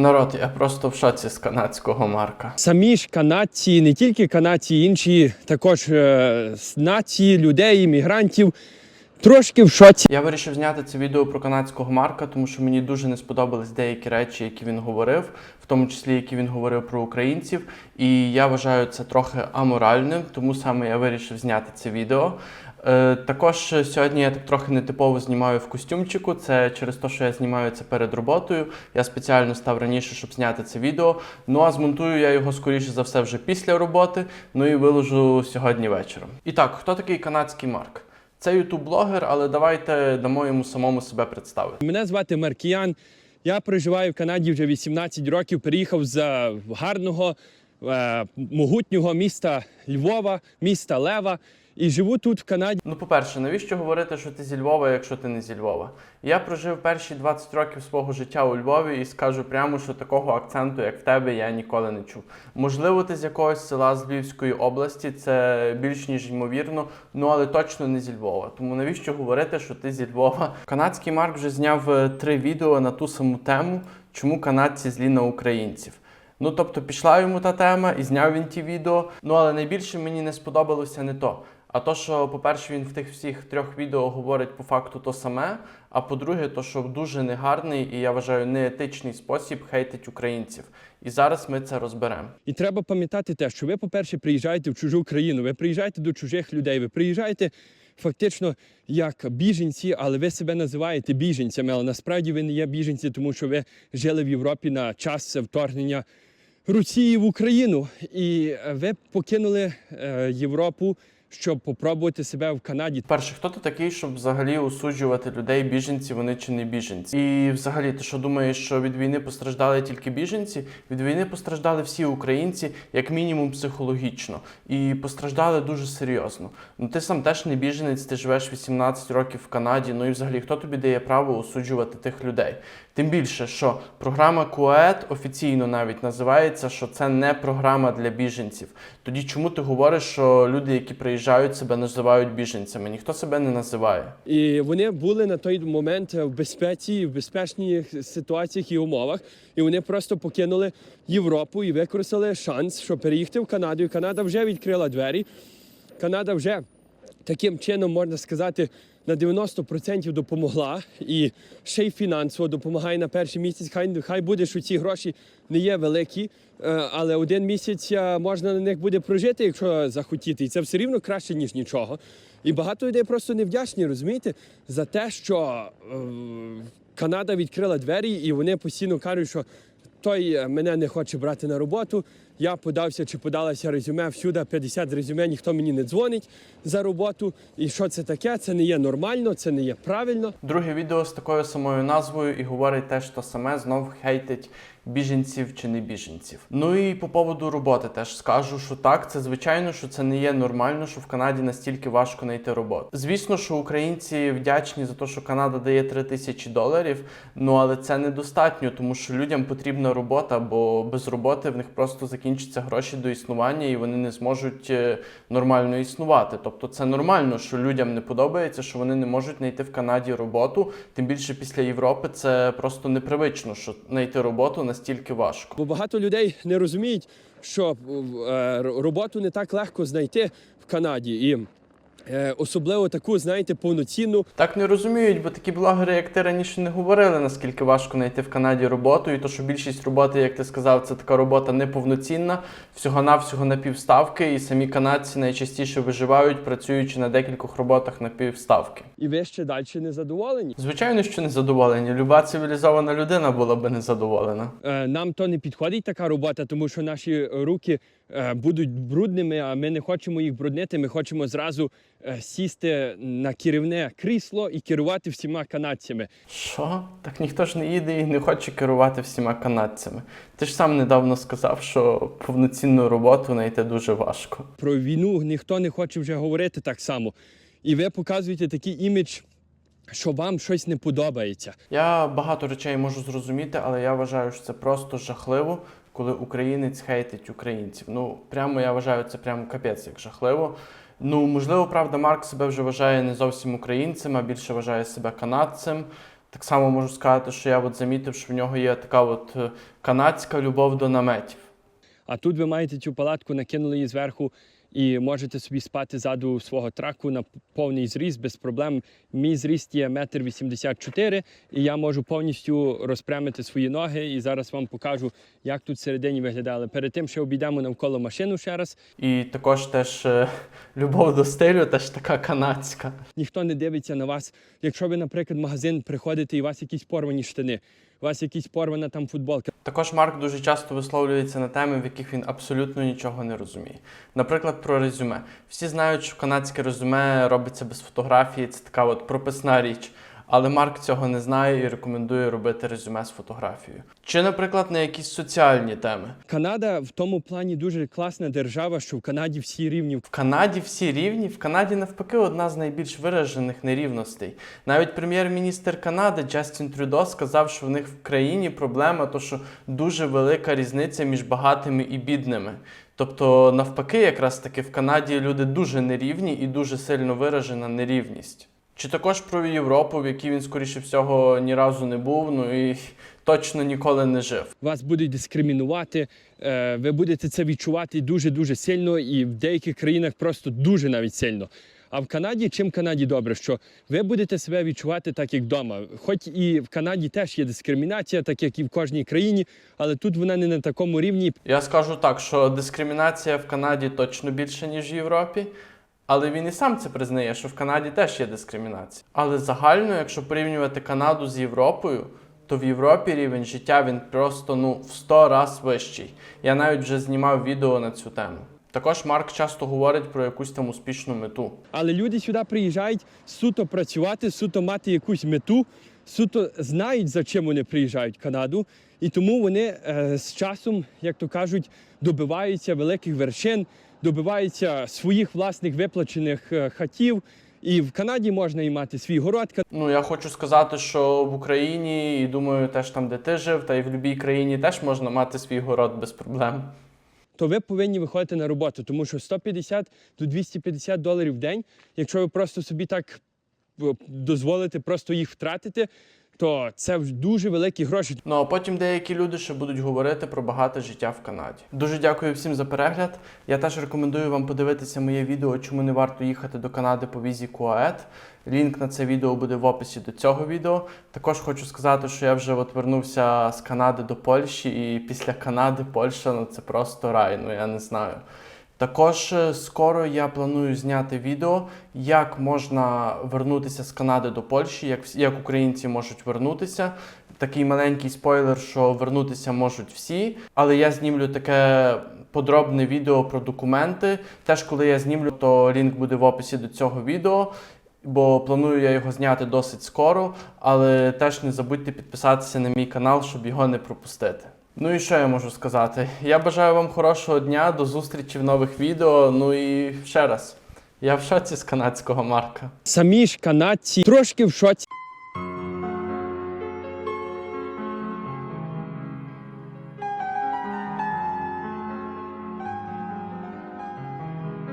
Народ, я просто в шоці з канадського марка. Самі ж канадці, не тільки канадці, інші також е, нації, людей, іммігрантів, трошки в шоці. Я вирішив зняти це відео про канадського марка, тому що мені дуже не сподобались деякі речі, які він говорив, в тому числі які він говорив про українців. І я вважаю це трохи аморальним, тому саме я вирішив зняти це відео. Е, також сьогодні я так трохи нетипово знімаю в костюмчику. Це через те, що я знімаю це перед роботою. Я спеціально став раніше, щоб зняти це відео. Ну а змонтую я його скоріше за все вже після роботи. Ну і виложу сьогодні вечором. І так, хто такий канадський марк? Це ютуб-блогер, але давайте дамо йому самому себе представити. Мене звати Маркіян. Я проживаю в Канаді вже 18 років. Переїхав з гарного, е, могутнього міста Львова, міста Лева. І живу тут в Канаді. Ну, по-перше, навіщо говорити, що ти зі Львова, якщо ти не зі Львова? Я прожив перші 20 років свого життя у Львові і скажу прямо, що такого акценту, як в тебе, я ніколи не чув. Можливо, ти з якогось села з Львівської області, це більш ніж ймовірно, ну але точно не зі Львова. Тому навіщо говорити, що ти зі Львова? Канадський Марк вже зняв е, три відео на ту саму тему, чому канадці злі на українців. Ну, тобто пішла йому та тема і зняв він ті відео. Ну але найбільше мені не сподобалося не то. А то, що, по-перше, він в тих всіх трьох відео говорить по факту то саме. А по-друге, то, що дуже негарний і я вважаю неетичний спосіб хейтить українців. І зараз ми це розберемо. І треба пам'ятати те, що ви, по-перше, приїжджаєте в чужу країну, ви приїжджаєте до чужих людей, ви приїжджаєте фактично як біженці, але ви себе називаєте біженцями. Але насправді ви не є біженці, тому що ви жили в Європі на час вторгнення Росії в Україну. І ви покинули е, Європу, щоб попробувати себе в Канаді. Перше, хто ти такий, щоб взагалі осуджувати людей, біженці, вони чи не біженці? І взагалі, ти що думаєш, що від війни постраждали тільки біженці? Від війни постраждали всі українці, як мінімум психологічно, і постраждали дуже серйозно. Ну ти сам теж не біженець, ти живеш 18 років в Канаді. Ну і взагалі, хто тобі дає право осуджувати тих людей? Тим більше, що програма КУЕТ офіційно навіть називається, що це не програма для біженців. Тоді чому ти говориш, що люди, які приїжджають, себе називають біженцями? Ніхто себе не називає. І вони були на той момент в безпеці, в безпечних ситуаціях і умовах. І вони просто покинули Європу і використали шанс, щоб переїхати в Канаду. І Канада вже відкрила двері. Канада вже таким чином можна сказати. На 90% допомогла і ще й фінансово допомагає на перший місяць. Хай хай буде, що ці гроші не є великі, е, але один місяць е, можна на них буде прожити, якщо захотіти. І це все рівно краще, ніж нічого. І багато людей просто невдячні, розумієте, за те, що е, Канада відкрила двері, і вони постійно кажуть, що той е, мене не хоче брати на роботу. Я подався чи подалася резюме всюди, 50 резюме, ніхто мені не дзвонить за роботу. І що це таке? Це не є нормально, це не є правильно. Друге відео з такою самою назвою і говорить теж то саме, знов хейтить біженців чи не біженців. Ну і по поводу роботи теж скажу, що так, це звичайно, що це не є нормально, що в Канаді настільки важко знайти роботу. Звісно, що українці вдячні за те, що Канада дає 3 тисячі доларів, ну але це недостатньо, тому що людям потрібна робота, бо без роботи в них просто закінчаться гроші до існування і вони не зможуть е, нормально існувати. Тобто це нормально, що людям не подобається, що вони не можуть знайти в Канаді роботу. Тим більше після Європи це просто непривично, що знайти роботу настільки важко. Бо багато людей не розуміють, що е, роботу не так легко знайти в Канаді. І особливо таку, знаєте, повноцінну. Так не розуміють, бо такі блогери, як ти раніше не говорили, наскільки важко знайти в Канаді роботу, і то, що більшість роботи, як ти сказав, це така робота неповноцінна, всього-навсього на півставки, і самі канадці найчастіше виживають, працюючи на декількох роботах на півставки. І ви ще далі не задоволені. Звичайно, що незадоволені. Люба цивілізована людина була би незадоволена. Е, Нам то не підходить така робота, тому що наші руки е, будуть брудними, а ми не хочемо їх бруднити. Ми хочемо зразу е, сісти на керівне крісло і керувати всіма канадцями. Що? Так ніхто ж не їде і не хоче керувати всіма канадцями. Ти ж сам недавно сказав, що повноцінну роботу знайти дуже важко. Про війну ніхто не хоче вже говорити так само. І ви показуєте такий імідж, що вам щось не подобається. Я багато речей можу зрозуміти, але я вважаю, що це просто жахливо, коли українець хейтить українців. Ну, прямо я вважаю це прямо капець як жахливо. Ну, можливо, правда, Марк себе вже вважає не зовсім українцем, а більше вважає себе канадцем. Так само можу сказати, що я от замітив, що в нього є така от е, канадська любов до наметів. А тут ви маєте цю палатку, накинули її зверху і можете собі спати ззаду свого траку на повний зріст без проблем. Мій зріст є 1,84 м, і я можу повністю розпрямити свої ноги. І зараз вам покажу, як тут всередині виглядає. Але перед тим ще обійдемо навколо машину ще раз. І також теж е, любов до стилю, теж така канадська. Ніхто не дивиться на вас. Якщо ви, наприклад, в магазин приходите і у вас якісь порвані штани, у вас якісь порвана там футболка. Також Марк дуже часто висловлюється на теми, в яких він абсолютно нічого не розуміє. Наприклад, про резюме. Всі знають, що канадське резюме робиться без фотографії, це така от прописна річ. Але Марк цього не знає і рекомендує робити резюме з фотографією. Чи, наприклад, на якісь соціальні теми. Канада в тому плані дуже класна держава, що в Канаді всі рівні. В Канаді всі рівні. В Канаді навпаки одна з найбільш виражених нерівностей. Навіть прем'єр-міністр Канади Джастін Трюдо сказав, що в них в країні проблема, то що дуже велика різниця між багатими і бідними. Тобто, навпаки, якраз таки в Канаді люди дуже нерівні і дуже сильно виражена нерівність. Чи також про Європу, в якій він, скоріше всього, ні разу не був, ну і точно ніколи не жив. Вас будуть дискримінувати, е, ви будете це відчувати дуже дуже сильно, і в деяких країнах просто дуже навіть сильно. А в Канаді, чим в Канаді добре, що ви будете себе відчувати так, як вдома. Хоч і в Канаді теж є дискримінація, так як і в кожній країні, але тут вона не на такому рівні. Я скажу так, що дискримінація в Канаді точно більше, ніж в Європі. Але він і сам це признає, що в Канаді теж є дискримінація. Але загально, якщо порівнювати Канаду з Європою, то в Європі рівень життя він просто ну в 100 раз вищий. Я навіть вже знімав відео на цю тему. Також Марк часто говорить про якусь там успішну мету. Але люди сюди приїжджають суто працювати, суто мати якусь мету, суто знають, за чим вони приїжджають в Канаду, і тому вони е, з часом, як то кажуть, добиваються великих вершин, добиваються своїх власних виплачених е, хатів. І в Канаді можна і мати свій город. Ну я хочу сказати, що в Україні і думаю, теж там, де ти жив, та й в будь-якій країні теж можна мати свій город без проблем. то ви повинні виходити на роботу, тому що 150 до 250 доларів в день, якщо ви просто собі так е, дозволите просто їх втратити, то це дуже великі гроші. Ну а потім деякі люди ще будуть говорити про багате життя в Канаді. Дуже дякую всім за перегляд. Я теж рекомендую вам подивитися моє відео, чому не варто їхати до Канади по візі КУАЕТ. Лінк на це відео буде в описі до цього відео. Також хочу сказати, що я вже от вернувся з Канади до Польщі, і після Канади Польща ну це просто рай. Ну я не знаю. Також е, скоро я планую зняти відео, як можна вернутися з Канади до Польщі, як, як українці можуть вернутися. Такий маленький спойлер, що вернутися можуть всі, але я знімлю таке подробне відео про документи. Теж коли я знімлю, то лінк буде в описі до цього відео. Бо планую я його зняти досить скоро, але теж не забудьте підписатися на мій канал, щоб його не пропустити. Ну і що я можу сказати? Я бажаю вам хорошого дня, до зустрічі в нових відео. Ну і ще раз, я в шоці з канадського Марка. Самі ж канадці трошки в шоці.